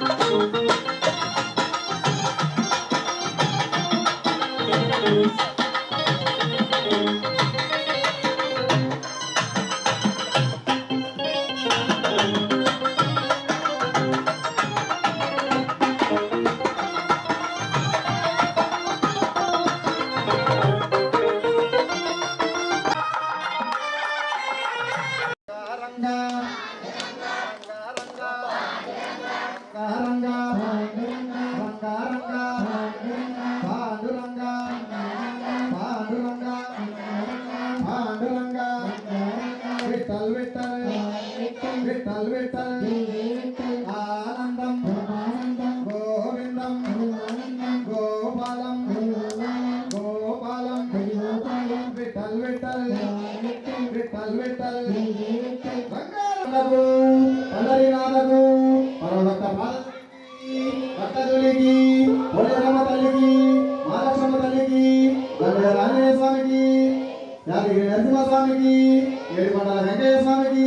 Música Vithal Vithal ఆనందం గోవిందం గోపాలం గోపాలం విఠల్ విఠల్ విఠల్ విఠల్ స్వామికి యాదగిరి నరసింహ వెంకయ్య స్వామికి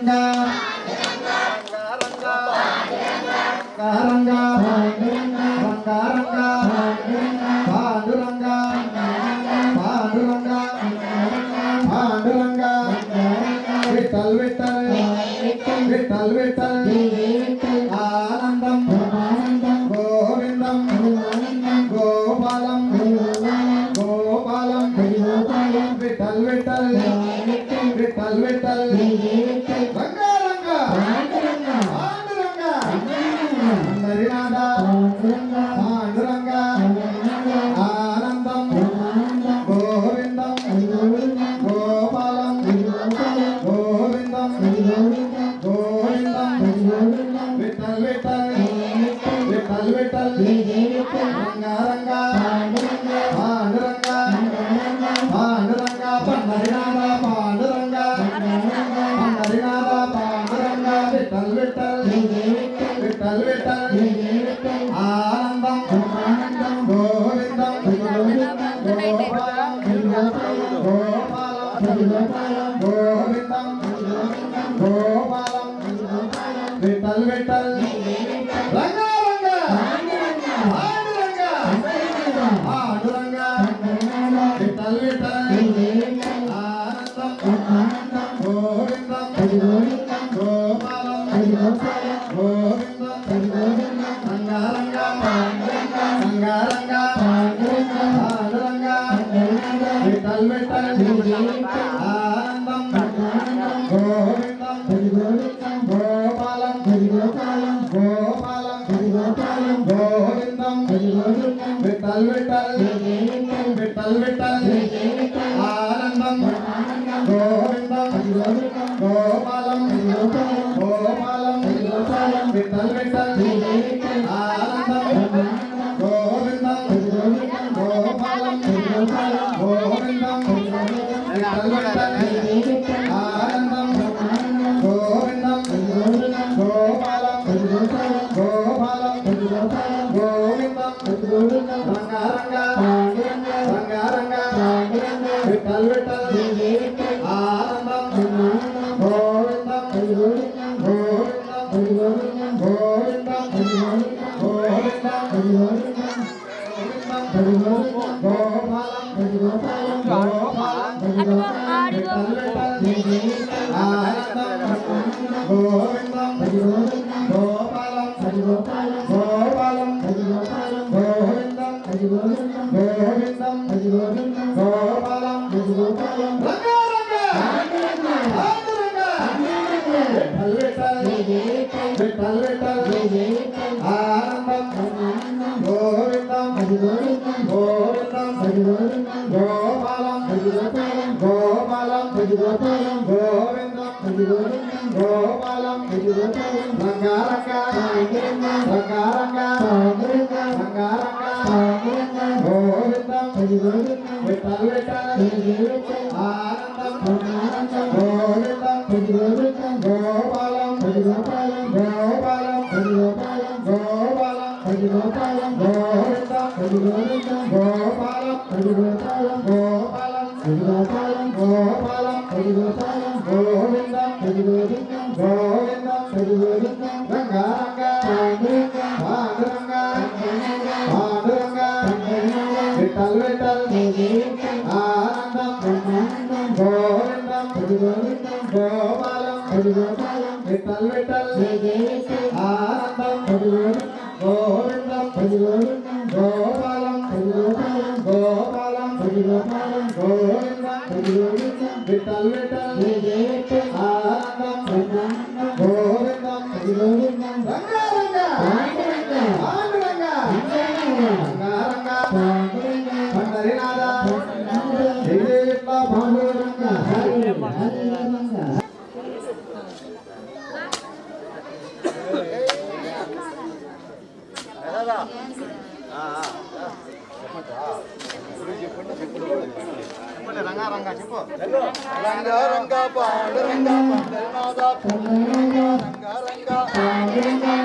Ranga. Ranga Ranga Ranga Ranga Ranga Vittal Vittal Gopalam, Gopalam, Gopalam, Gopalam, Govinda, Govinda, Gopalam గోవిందం గోవిందం రంగారంగ పాండురంగ పాండురంగ విఠల్ విఠల్ ఆనందం గోవిందం గోపాలం విఠల్ విఠల్ ఆనందం గోవిందం గోపాలం గోపాలం గోవిందం విట్టల్ విట్టల్ ఆనందం గోవిందం గోవిందం రంగ రంగ రంగ Panduranga Pandharinath Ranga Ranga.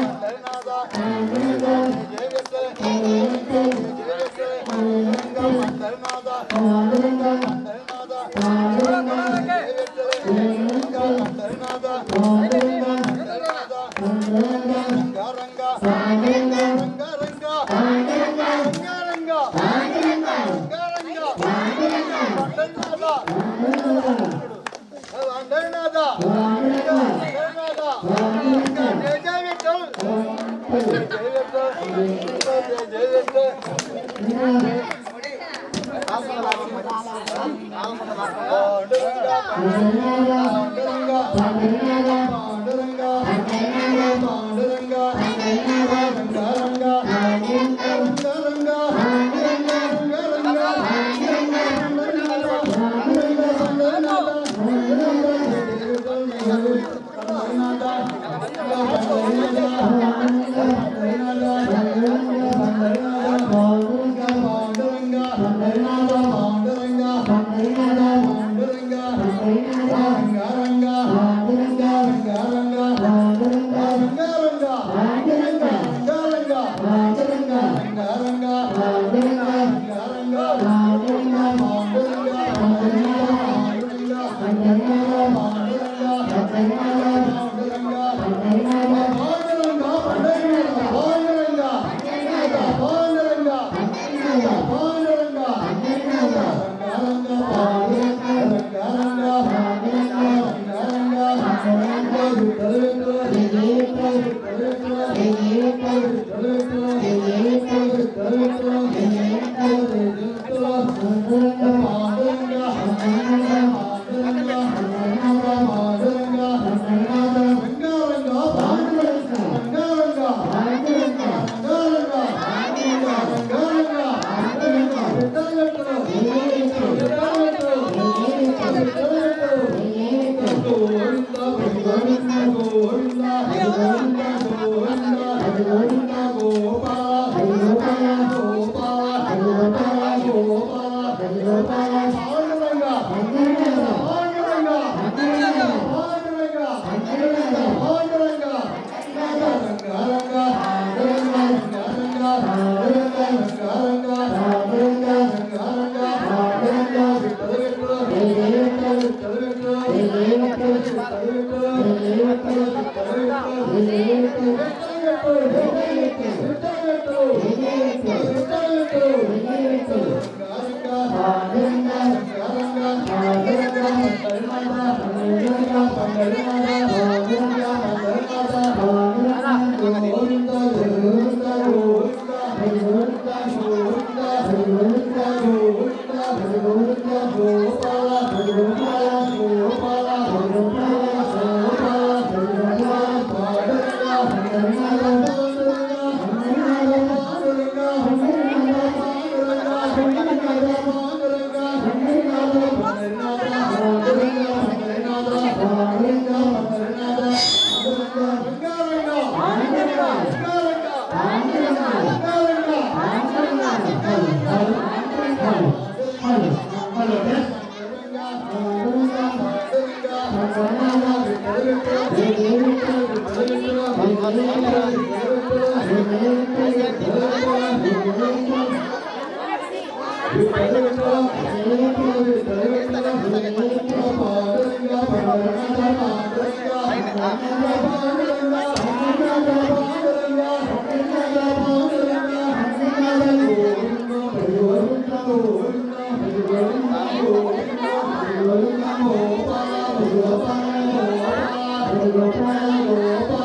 Gopa, Gopa, Gopa, Gopa,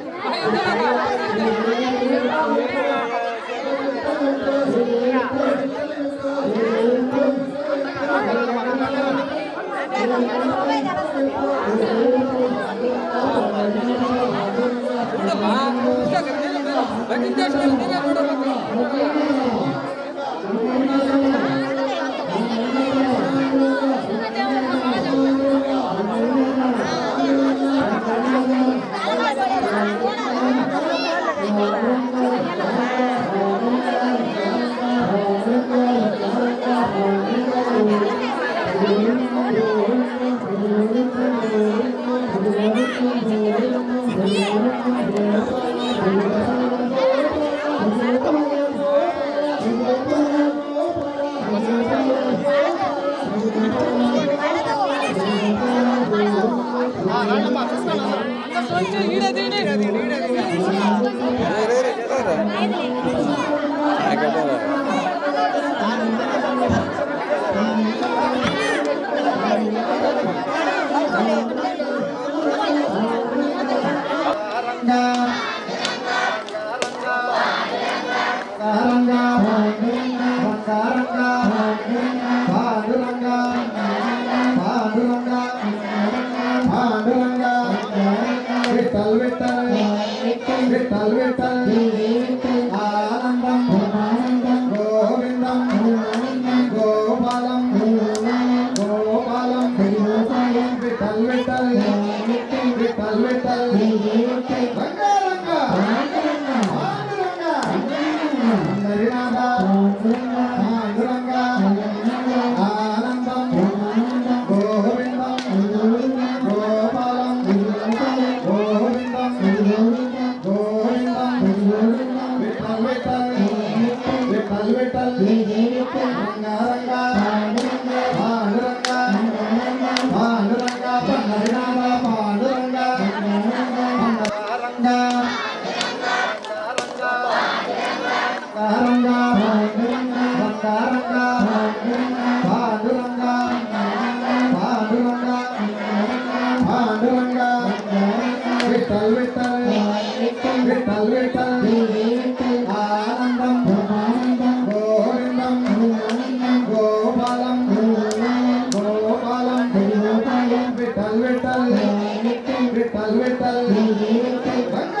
아! தள்ளி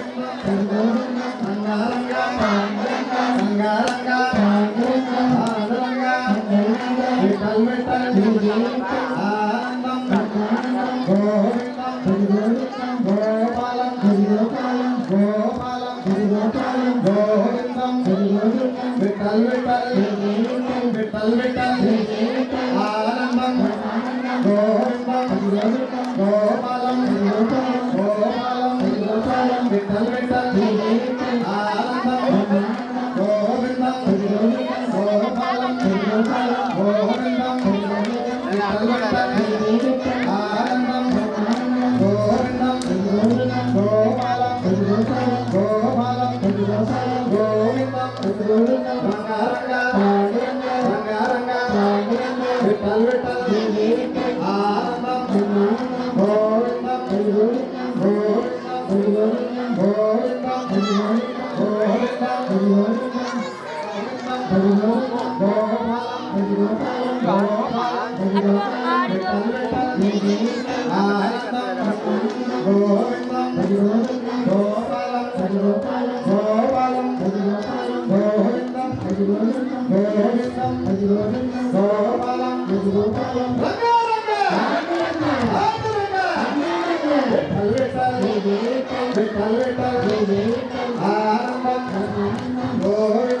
ఆనందం గోవింద